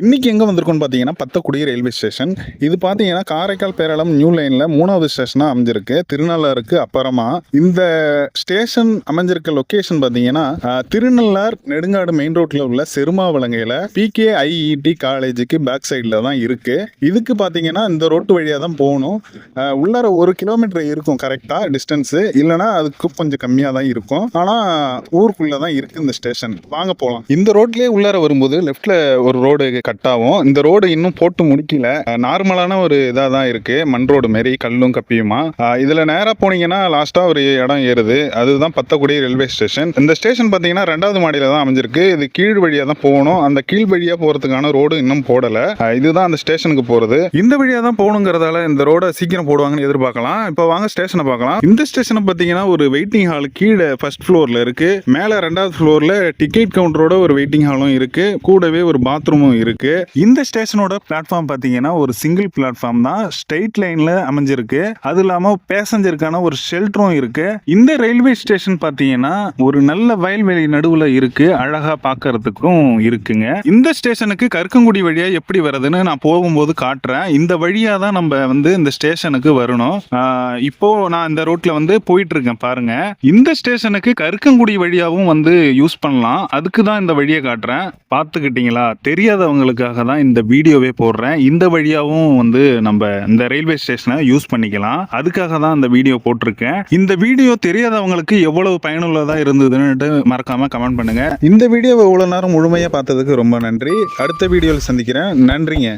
இன்றைக்கி எங்கே வந்திருக்கோம்னு பார்த்தீங்கன்னா பத்தக்குடி ரயில்வே ஸ்டேஷன் இது பார்த்தீங்கன்னா காரைக்கால் பேரளம் நியூ லைனில் மூணாவது ஸ்டேஷனாக அமைஞ்சிருக்கு. திருநள்ளாருக்கு அப்புறமா இந்த ஸ்டேஷன் அமைஞ்சிருக்க லொக்கேஷன் பார்த்தீங்கன்னா திருநள்ளார் நெடுங்காடு மெயின் ரோட்டில் உள்ள செருமாவளங்கையில் பிகே ஐஇடி காலேஜுக்கு பேக் சைடில் தான் இருக்குது இதுக்கு பார்த்தீங்கன்னா இந்த ரோட்டு வழியாக தான் போகணும். உள்ளார ஒரு கிலோமீட்டர் இருக்கும் கரெக்டாக டிஸ்டன்ஸு இல்லைன்னா அதுக்கு கொஞ்சம் கம்மியாக தான் இருக்கும். ஆனால் ஊருக்குள்ளே தான் இருக்கு இந்த ஸ்டேஷன் வாங்க போகலாம் இந்த ரோட்லேயே உள்ளார வரும்போது லெஃப்டில் ஒரு ரோடு கட் ஆகும் இந்த ரோடு இன்னும் போட்டு முடிக்கல. நார்மலான ஒரு இதாக தான் இருக்கு. மண் ரோடு மாரி கல்லும் கப்பியுமா. இதில் நேராக போனீங்கன்னா லாஸ்ட்டாக ஒரு இடம் ஏறுது. அதுதான் பத்தக்குடி ரயில்வே ஸ்டேஷன் இந்த ஸ்டேஷன் பார்த்தீங்கன்னா ரெண்டாவது மாடியில் தான் அமைஞ்சிருக்கு. இது கீழ் வழியாக தான் போகணும். அந்த கீழ் வழியாக போகிறதுக்கான ரோடு இன்னும் போடலை. இதுதான் அந்த ஸ்டேஷனுக்கு போகிறது இந்த வழியா தான் போகணுங்கிறதால இந்த ரோட சீக்கிரம் போடுவாங்கன்னு எதிர்பார்க்கலாம். இப்போ வாங்க ஸ்டேஷனை பார்க்கலாம். இந்த ஸ்டேஷனை பார்த்தீங்கன்னா ஒரு வெயிட்டிங் ஹால் கீழே ஃபர்ஸ்ட் ஃப்ளோரில் இருக்கு. மேலே ரெண்டாவது ஃப்ளோரில் டிக்கெட் கவுண்டரோட ஒரு வெயிட்டிங் ஹாலும் இருக்குது கூடவே ஒரு பாத்ரூமும் இருக்குது இருக்கு. இந்த ஸ்டேஷனோட பிளாட்ஃபார்ம் பார்த்தீங்கன்னா ஒரு சிங்கிள் பிளாட்ஃபார்ம் தான். ஸ்ட்ரெயிட் லைன்ல அமைஞ்சிருக்கு. அது இல்லாம பேசஞ்சருக்கான ஒரு ஷெல்டரும் இருக்கு. இந்த ரயில்வே ஸ்டேஷன் பார்த்தீங்கன்னா ஒரு நல்ல வயல்வெளி நடுவுல இருக்கு. அழகா பார்க்கறதுக்கும் இருக்குங்க. இந்த ஸ்டேஷனுக்கு கருக்கங்குடி வழியா எப்படி வருதுன்னு நான் போகும்போது காட்டுறேன். இந்த வழியா தான் நம்ம வந்து இந்த ஸ்டேஷனுக்கு வரணும். இப்போ நான் இந்த ரோட்ல வந்து போயிட்டு இருக்கேன் பாருங்க. இந்த ஸ்டேஷனுக்கு கருக்கங்குடி வழியாவும் வந்து யூஸ் பண்ணலாம். அதுக்கு தான் இந்த வழியை காட்டுறேன். பார்த்துக்கிட்டீங்களா தெரியாதவங்களுக்காக தான் இந்த வீடியோவே போடுறேன். இந்த வழியாகவும் வந்து நம்ம இந்த ரயில்வே ஸ்டேஷனை யூஸ் பண்ணிக்கலாம். அதுக்காக தான் இந்த வீடியோ போட்டிருக்கேன். இந்த வீடியோ தெரியாதவங்களுக்கு எவ்வளவு பயனுள்ளதாக இருந்ததுன்னு மறக்காம கமெண்ட் பண்ணுங்க. இந்த வீடியோவை இவ்வளோ நேரம் முழுமையாக பார்த்ததுக்கு ரொம்ப நன்றி. அடுத்த வீடியோவில் சந்திக்கிறேன். நன்றிங்க.